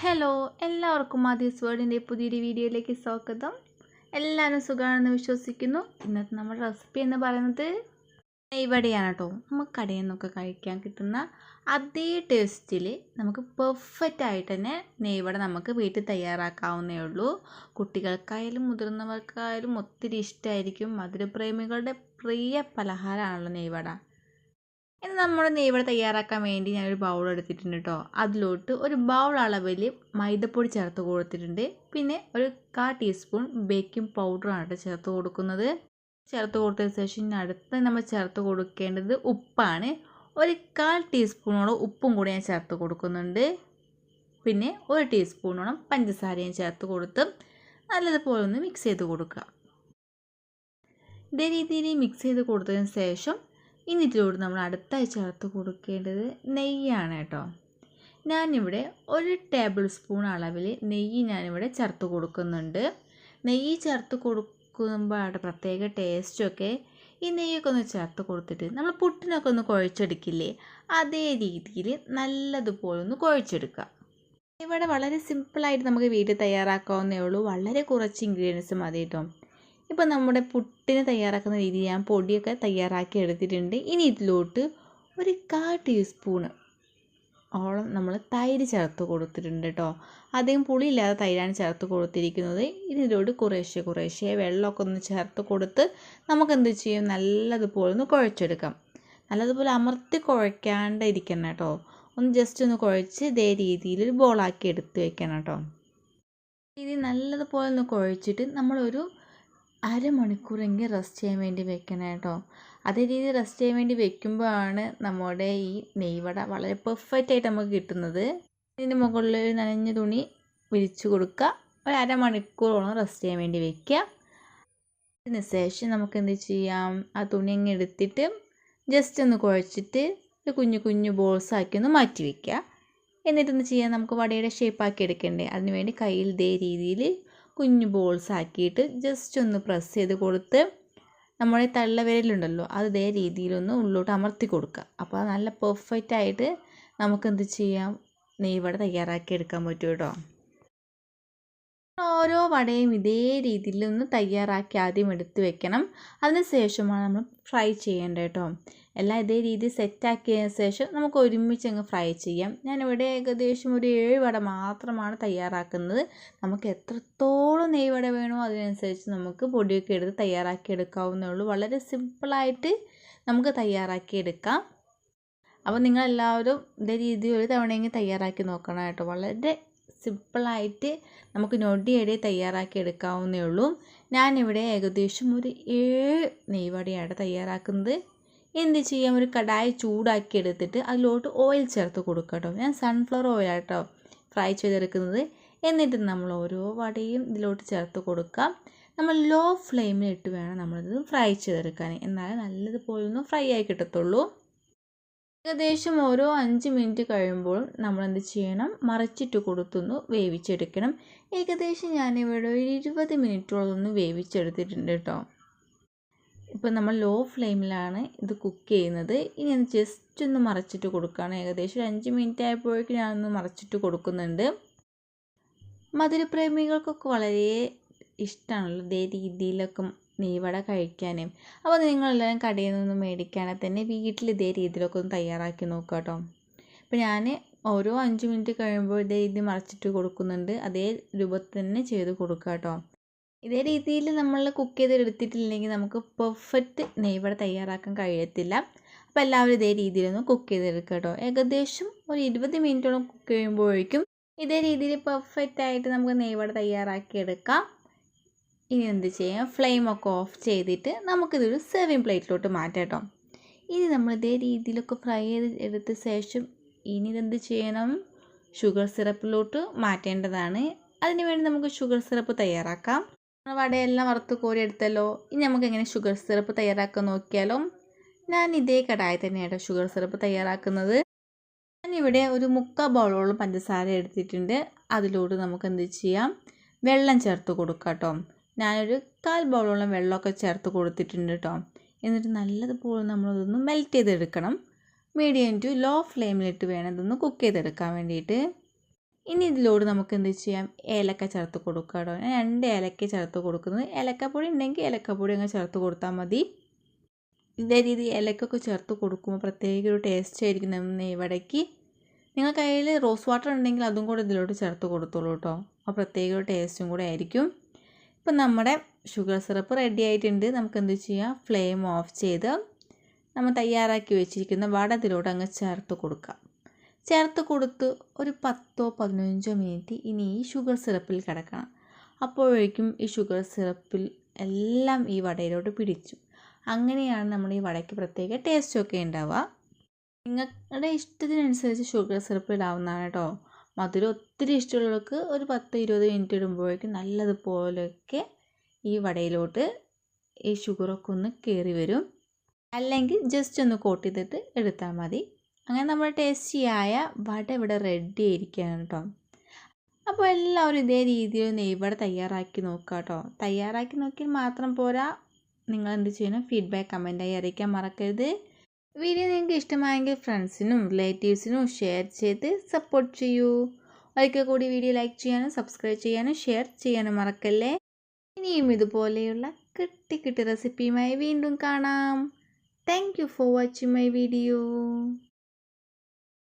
Hello എല്ലാവർക്കും ആദ്യസ് വേർഡിന്റെ പുതിയൊരു വീഡിയോയിലേക്ക് സ്വാഗതം. എല്ലാവരും സുഖമാണെന്ന് വിശ്വസിക്കുന്നു. ഇന്നത്തെ നമ്മുടെ റെസിപ്പി എന്ന് പറയുന്നത് നെയ്വടയാണ് കേട്ടോ. നമുക്ക് കടയിൽ നിന്നൊക്കെ കഴിക്കാൻ കിട്ടുന്ന അതേ ടേസ്റ്റിൽ നമുക്ക് പെർഫെക്റ്റ് ആയിട്ട് തന്നെ നെയ്വട നമുക്ക് വീട്ടിൽ തയ്യാറാക്കാവുന്നേ ഉള്ളൂ. കുട്ടികൾക്കായാലും മുതിർന്നവർക്കായാലും ഒത്തിരി ഇഷ്ടമായിരിക്കും മധുരപ്രേമികളുടെ പ്രിയ പലഹാരമാണല്ലോ നെയ്വട. ഇനി നമ്മുടെ നെയ്വട തയ്യാറാക്കാൻ വേണ്ടി ഞാനൊരു ബൗൾ എടുത്തിട്ടുണ്ട് കേട്ടോ അതിലോട്ട് ഒരു ബൗൾ അളവിൽ മൈദപ്പൊടി ചേർത്ത് കൊടുത്തിട്ടുണ്ട്. പിന്നെ ഒരു കാ ടീസ്പൂൺ ബേക്കിംഗ് പൗഡറാണ് കേട്ടോ ചേർത്ത് കൊടുക്കുന്നത്. ചേർത്ത് കൊടുത്തതിന് ശേഷം അടുത്ത് നമ്മൾ ചേർത്ത് കൊടുക്കേണ്ടത് ഉപ്പാണ്. ഒരു കാൽ ടീസ്പൂണോളം ഉപ്പും കൂടി ഞാൻ ചേർത്ത് കൊടുക്കുന്നുണ്ട്. പിന്നെ ഒരു ടീസ്പൂണോളം പഞ്ചസാരയും ചേർത്ത് കൊടുത്ത് നല്ലതുപോലെ ഒന്ന് മിക്സ് ചെയ്ത് കൊടുക്കുക. ഇതേ രീതിയിൽ മിക്സ് ചെയ്ത് കൊടുത്തതിന് ശേഷം ഇതിലൂടെ നമ്മൾ അടുത്തായി ചേർത്ത് കൊടുക്കേണ്ടത് നെയ്യാണ് കേട്ടോ. ഞാനിവിടെ ഒരു ടേബിൾ സ്പൂൺ അളവിൽ നെയ്യ് ഞാനിവിടെ ചേർത്ത് കൊടുക്കുന്നുണ്ട്. നെയ്യ് ചേർത്ത് കൊടുക്കുമ്പോൾ അവിടെ പ്രത്യേക ടേസ്റ്റൊക്കെ ഈ നെയ്യൊക്കെ ഒന്ന് ചേർത്ത് കൊടുത്തിട്ട് നമ്മൾ പുട്ടിനൊക്കെ ഒന്ന് കുഴച്ചെടുക്കില്ലേ? അതേ രീതിയിൽ നല്ലതുപോലെ ഒന്ന് കുഴച്ചെടുക്കുക. ഇവിടെ വളരെ സിമ്പിളായിട്ട് നമുക്ക് വീട്ടിൽ തയ്യാറാക്കാവുന്നേ ഉള്ളൂ. വളരെ കുറച്ച് ഇൻഗ്രീഡിയൻസ് മതി കേട്ടോ. ഇപ്പം നമ്മുടെ പുട്ടിന് തയ്യാറാക്കുന്ന രീതി ഞാൻ പൊടിയൊക്കെ തയ്യാറാക്കി എടുത്തിട്ടുണ്ട്. ഇനി ഇതിലോട്ട് ഒരു കാ ടീസ്പൂണ് ഓളം നമ്മൾ തൈര് ചേർത്ത് കൊടുത്തിട്ടുണ്ട് കേട്ടോ. അധികം പുളിയില്ലാതെ തൈരാണ് ചേർത്ത് കൊടുത്തിരിക്കുന്നത്. ഇതിലോട്ട് കുറേശ്ശെ കുറേശ്ശെ വെള്ളമൊക്കെ ഒന്ന് ചേർത്ത് കൊടുത്ത് നമുക്ക് എന്ത് ചെയ്യും? നല്ലതുപോലെ ഒന്ന് കുഴച്ചെടുക്കാം. നല്ലതുപോലെ അമർത്തി കുഴയ്ക്കാണ്ട് ഇരിക്കണം കേട്ടോ. ഒന്ന് ജസ്റ്റ് ഒന്ന് കുഴച്ച് ഇതേ രീതിയിൽ ഒരു ബോളാക്കി എടുത്ത് വെക്കണം കേട്ടോ. ഇത് നല്ലതുപോലെ ഒന്ന് കുഴച്ചിട്ട് നമ്മളൊരു അരമണിക്കൂറെങ്കിലും റെസ്റ്റ് ചെയ്യാൻ വേണ്ടി വെക്കണം കേട്ടോ അതേ രീതിയിൽ റെസ്റ്റ് ചെയ്യാൻ വേണ്ടി വെക്കുമ്പോഴാണ് നമ്മുടെ ഈ നെയ്വട വളരെ പെർഫെക്റ്റ് ആയിട്ട് നമുക്ക് കിട്ടുന്നത്. ഇതിന് മുകളിൽ ഒരു നനഞ്ഞ തുണി വിരിച്ചു കൊടുക്കുക. ഒരു അരമണിക്കൂറോളം റെസ്റ്റ് ചെയ്യാൻ വേണ്ടി വെക്കുക. അതിന് ശേഷം നമുക്ക് എന്ത് ചെയ്യാം? ആ തുണി അങ്ങ് എടുത്തിട്ട് ജസ്റ്റ് ഒന്ന് കുഴച്ചിട്ട് ഒരു കുഞ്ഞു കുഞ്ഞു ബോൾസ് ആക്കി ഒന്ന് മാറ്റി വയ്ക്കുക എന്നിട്ടൊന്ന് ചെയ്യാം? നമുക്ക് വടയുടെ ഷേപ്പാക്കി എടുക്കണ്ടേ. അതിനുവേണ്ടി കയ്യിൽ ഇതേ രീതിയിൽ കുഞ്ഞു ബോൾസ് ആക്കിയിട്ട് ജസ്റ്റ് ഒന്ന് പ്രസ് ചെയ്ത് കൊടുത്ത് നമ്മുടെ തള്ളവിരലുണ്ടല്ലോ അത് ഇതേ രീതിയിലൊന്ന് ഉള്ളോട്ട് അമർത്തി കൊടുക്കുക. അപ്പോൾ നല്ല പെർഫെക്റ്റ് ആയിട്ട് നമുക്ക് എന്ത് ചെയ്യാം? നെയ്വട തയ്യാറാക്കി എടുക്കാൻ പറ്റും കേട്ടോ. ഓരോ വടയും ഇതേ രീതിയിൽ ഒന്ന് തയ്യാറാക്കി ആദ്യം എടുത്ത് വെക്കണം. അതിന് ശേഷമാണ് നമ്മൾ ഫ്രൈ ചെയ്യേണ്ടത് കേട്ടോ. എല്ലാം ഇതേ രീതിയിൽ സെറ്റാക്കിയതിന് ശേഷം നമുക്ക് ഒരുമിച്ച് അങ്ങ് ഫ്രൈ ചെയ്യാം. ഞാനിവിടെ ഏകദേശം ഒരു ഏഴ് വട മാത്രമാണ് തയ്യാറാക്കുന്നത്. നമുക്ക് എത്രത്തോളം നെയ്വട വേണോ അതിനനുസരിച്ച് നമുക്ക് പൊടിയൊക്കെ എടുത്ത് തയ്യാറാക്കി എടുക്കാവുന്നേ ഉള്ളൂ വളരെ സിമ്പിളായിട്ട് നമുക്ക് തയ്യാറാക്കി എടുക്കാം. അപ്പോൾ നിങ്ങളെല്ലാവരും ഇതേ രീതിയിൽ ഒരു തവണയെങ്കിൽ തയ്യാറാക്കി നോക്കണം കേട്ടോ. വളരെ സിമ്പിളായിട്ട് നമുക്ക് നൊടിയടി തയ്യാറാക്കി എടുക്കാവുന്നേ ഉള്ളൂ ഞാനിവിടെ ഏകദേശം ഒരു ഏഴ് നെയ്വടയാണ് തയ്യാറാക്കുന്നത്. എന്ത് ചെയ്യാം? ഒരു കടായി ചൂടാക്കി എടുത്തിട്ട് അതിലോട്ട് ഓയിൽ ചേർത്ത് കൊടുക്കുക ഞാൻ സൺഫ്ലവർ ഓയിലാട്ടോ ഫ്രൈ ചെയ്തെടുക്കുന്നത്. എന്നിട്ട് നമ്മൾ ഓരോ വടയും ഇതിലോട്ട് ചേർത്ത് കൊടുക്കാം. നമ്മൾ ലോ ഫ്ലെയിമിൽ ഇട്ട് വേണം നമ്മളിത് ഫ്രൈ ചെയ്തെടുക്കാൻ. എന്നാലേ നല്ലതുപോലെ ഒന്ന് ഫ്രൈ ആയി കിട്ടത്തുള്ളൂ. ഏകദേശം ഓരോ അഞ്ച് മിനിറ്റ് കഴിയുമ്പോൾ നമ്മൾ എന്ത് ചെയ്യണം? മറിച്ചിട്ട് കൊടുത്തൊന്ന് വേവിച്ചെടുക്കണം. ഏകദേശം ഞാനിവിടെ ഒരു ഇരുപത് മിനിറ്റോളം ഒന്ന് വേവിച്ചെടുത്തിട്ടുണ്ട് കേട്ടോ ഇപ്പം നമ്മൾ ലോ ഫ്ലെയിമിലാണ് ഇത് കുക്ക് ചെയ്യുന്നത്. ഇനി ഒന്ന് ജസ്റ്റ് ഒന്ന് മറച്ചിട്ട് കൊടുക്കുകയാണ്. ഏകദേശം ഒരു അഞ്ച് മിനിറ്റ് ആയപ്പോഴേക്കും ഞാനൊന്ന് മറച്ചിട്ട് കൊടുക്കുന്നുണ്ട്. മധുരപ്രേമികൾക്കൊക്കെ വളരെ ഇഷ്ടമാണല്ലോ ഇതേ രീതിയിലൊക്കെ നെയ്വട കഴിക്കാനും. അപ്പോൾ നിങ്ങളെല്ലാവരും കടയിൽ നിന്ന് മേടിക്കുകയാണെങ്കിൽ തന്നെ വീട്ടിൽ ഇതേ രീതിയിലൊക്കെ ഒന്ന് തയ്യാറാക്കി നോക്കുക കേട്ടോ. അപ്പോൾ ഞാൻ ഓരോ അഞ്ച് മിനിറ്റ് കഴിയുമ്പോൾ ഇതേ രീതി മറച്ചിട്ട് കൊടുക്കുന്നുണ്ട്. അതേ രൂപത്തിൽ തന്നെ ചെയ്ത് കൊടുക്കുക കേട്ടോ. ഇതേ രീതിയിൽ നമ്മൾ കുക്ക് ചെയ്ത് എടുത്തിട്ടില്ലെങ്കിൽ നമുക്ക് പെർഫെക്റ്റ് നെയ്വട തയ്യാറാക്കാൻ കഴിയത്തില്ല. അപ്പോൾ എല്ലാവരും ഇതേ രീതിയിലൊന്ന് കുക്ക് ചെയ്തെടുക്കുക കേട്ടോ ഏകദേശം ഒരു ഇരുപത് മിനിറ്റോളം കുക്ക് ചെയ്യുമ്പോഴേക്കും ഇതേ രീതിയിൽ പെർഫെക്റ്റ് ആയിട്ട് നമുക്ക് നെയ്വട തയ്യാറാക്കിയെടുക്കാം. ഇനി എന്ത് ചെയ്യാം? ഫ്ലെയിമൊക്കെ ഓഫ് ചെയ്തിട്ട് നമുക്കിതൊരു സെർവിങ് പ്ലേറ്റിലോട്ട് മാറ്റാം കേട്ടോ ഇനി നമ്മൾ ഇതേ രീതിയിലൊക്കെ ഫ്രൈ ചെയ്ത് എടുത്ത ശേഷം ഇനി ഇതെന്ത് ചെയ്യണം? ഷുഗർ സിറപ്പിലോട്ട് മാറ്റേണ്ടതാണ്. അതിനുവേണ്ടി നമുക്ക് ഷുഗർ സിറപ്പ് തയ്യാറാക്കാം. വടയെല്ലാം വറുത്ത് കോരി എടുത്തല്ലോ ഇനി നമുക്ക് എങ്ങനെ ഷുഗർ സിറപ്പ് തയ്യാറാക്കാൻ നോക്കിയാലോ? ഞാൻ ഇതേ കടായി തന്നെയാണ് ഷുഗർ സിറപ്പ് തയ്യാറാക്കുന്നത്. ഞാനിവിടെ ഒരു മുക്കാൽ ബോളോളം പഞ്ചസാര എടുത്തിട്ടുണ്ട്. അതിലൂടെ നമുക്ക് എന്ത് ചെയ്യാം? വെള്ളം ചേർത്ത് കൊടുക്കാം കേട്ടോ ഞാനൊരു കാൽ ബോളോളം വെള്ളമൊക്കെ ചേർത്ത് കൊടുത്തിട്ടുണ്ട് കേട്ടോ. എന്നിട്ട് നല്ലതുപോലെ നമ്മളതൊന്ന് മെൽറ്റ് ചെയ്തെടുക്കണം. മീഡിയം ടു ലോ ഫ്ലെയിമിലിട്ട് വേണം ഇതൊന്ന് കുക്ക് ചെയ്തെടുക്കാൻ വേണ്ടിയിട്ട്. ഇനി ഇതിലോട് നമുക്ക് എന്ത് ചെയ്യാം? ഏലക്ക ചേർത്ത് കൊടുക്കുക കേട്ടോ. ഞാൻ രണ്ട് ഏലക്ക ചേർത്ത് കൊടുക്കുന്നത്. ഏലക്കപ്പൊടി ഉണ്ടെങ്കിൽ ഏലക്കപ്പൊടി അങ്ങ് ചേർത്ത് കൊടുത്താൽ മതി. ഇതേ രീതി ഏലക്കൊക്കെ ചേർത്ത് കൊടുക്കുമ്പോൾ പ്രത്യേക ഒരു ടേസ്റ്റ് ആയിരിക്കും നമ്മൾ നെയ്വടയ്ക്ക് നിങ്ങൾ കയ്യിൽ റോസ് വാട്ടർ ഉണ്ടെങ്കിൽ അതും കൂടെ ഇതിലോട്ട് ചേർത്ത് കൊടുത്തോളൂ കേട്ടോ. ആ പ്രത്യേക ഒരു ടേസ്റ്റും കൂടെ ആയിരിക്കും. ഇപ്പം നമ്മുടെ ഷുഗർ സിറപ്പ് റെഡി ആയിട്ടുണ്ട്. നമുക്ക് എന്ത് ചെയ്യാം? ഫ്ലെയിം ഓഫ് ചെയ്ത് നമ്മൾ തയ്യാറാക്കി വെച്ചിരിക്കുന്ന വട ഇതിലോട്ട് അങ്ങ് ചേർത്ത് കൊടുക്കാം. ചേർത്ത് കൊടുത്ത് ഒരു പത്തോ പതിനഞ്ചോ മിനിറ്റ് ഇനി ഈ ഷുഗർ സിറപ്പിൽ കിടക്കണം. അപ്പോഴേക്കും ഈ ഷുഗർ സിറപ്പിൽ എല്ലാം ഈ വടയിലോട്ട് പിടിച്ചു. അങ്ങനെയാണ് നമ്മൾ ഈ വടയ്ക്ക് പ്രത്യേക ടേസ്റ്റൊക്കെ ഉണ്ടാവുക. നിങ്ങളുടെ ഇഷ്ടത്തിനനുസരിച്ച് ഷുഗർ സിറപ്പ് ഇടാവുന്നതാണ് കേട്ടോ. മധുരം ഒത്തിരി ഇഷ്ടമുള്ളവർക്ക് ഒരു പത്ത് ഇരുപത് മിനിറ്റ് ഇടുമ്പോഴേക്കും നല്ലതുപോലെയൊക്കെ ഈ വടയിലോട്ട് ഈ ഷുഗറൊക്കെ ഒന്ന് കയറി വരും. അല്ലെങ്കിൽ ജസ്റ്റ് ഒന്ന് കോട്ട് ചെയ്തിട്ട് എടുത്താൽ മതി. അങ്ങനെ നമ്മുടെ ടേസ്റ്റിയായ വട ഇവിടെ റെഡി ആയിരിക്കുകയാണ് കേട്ടോ അപ്പോൾ എല്ലാവരും ഇതേ രീതിയിൽ നെയ്വട തയ്യാറാക്കി നോക്കുക കേട്ടോ തയ്യാറാക്കി നോക്കിയാൽ മാത്രം പോരാ. നിങ്ങൾ എന്ത് ചെയ്യണം ഫീഡ്ബാക്ക് കമന്റായി അറിയിക്കാൻ മറക്കരുത്. വീഡിയോ നിങ്ങൾക്ക് ഇഷ്ടമായെങ്കിൽ ഫ്രണ്ട്സിനും റിലേറ്റീവ്സിനും ഷെയർ ചെയ്ത് സപ്പോർട്ട് ചെയ്യൂ. ഒരിക്കൽ കൂടി വീഡിയോ ലൈക്ക് ചെയ്യാനും സബ്സ്ക്രൈബ് ചെയ്യാനും ഷെയർ ചെയ്യാനും മറക്കല്ലേ? ഇനിയും ഇതുപോലെയുള്ള കിട്ടി കിട്ടി റെസിപ്പിയുമായി വീണ്ടും കാണാം. Thank you for watching my video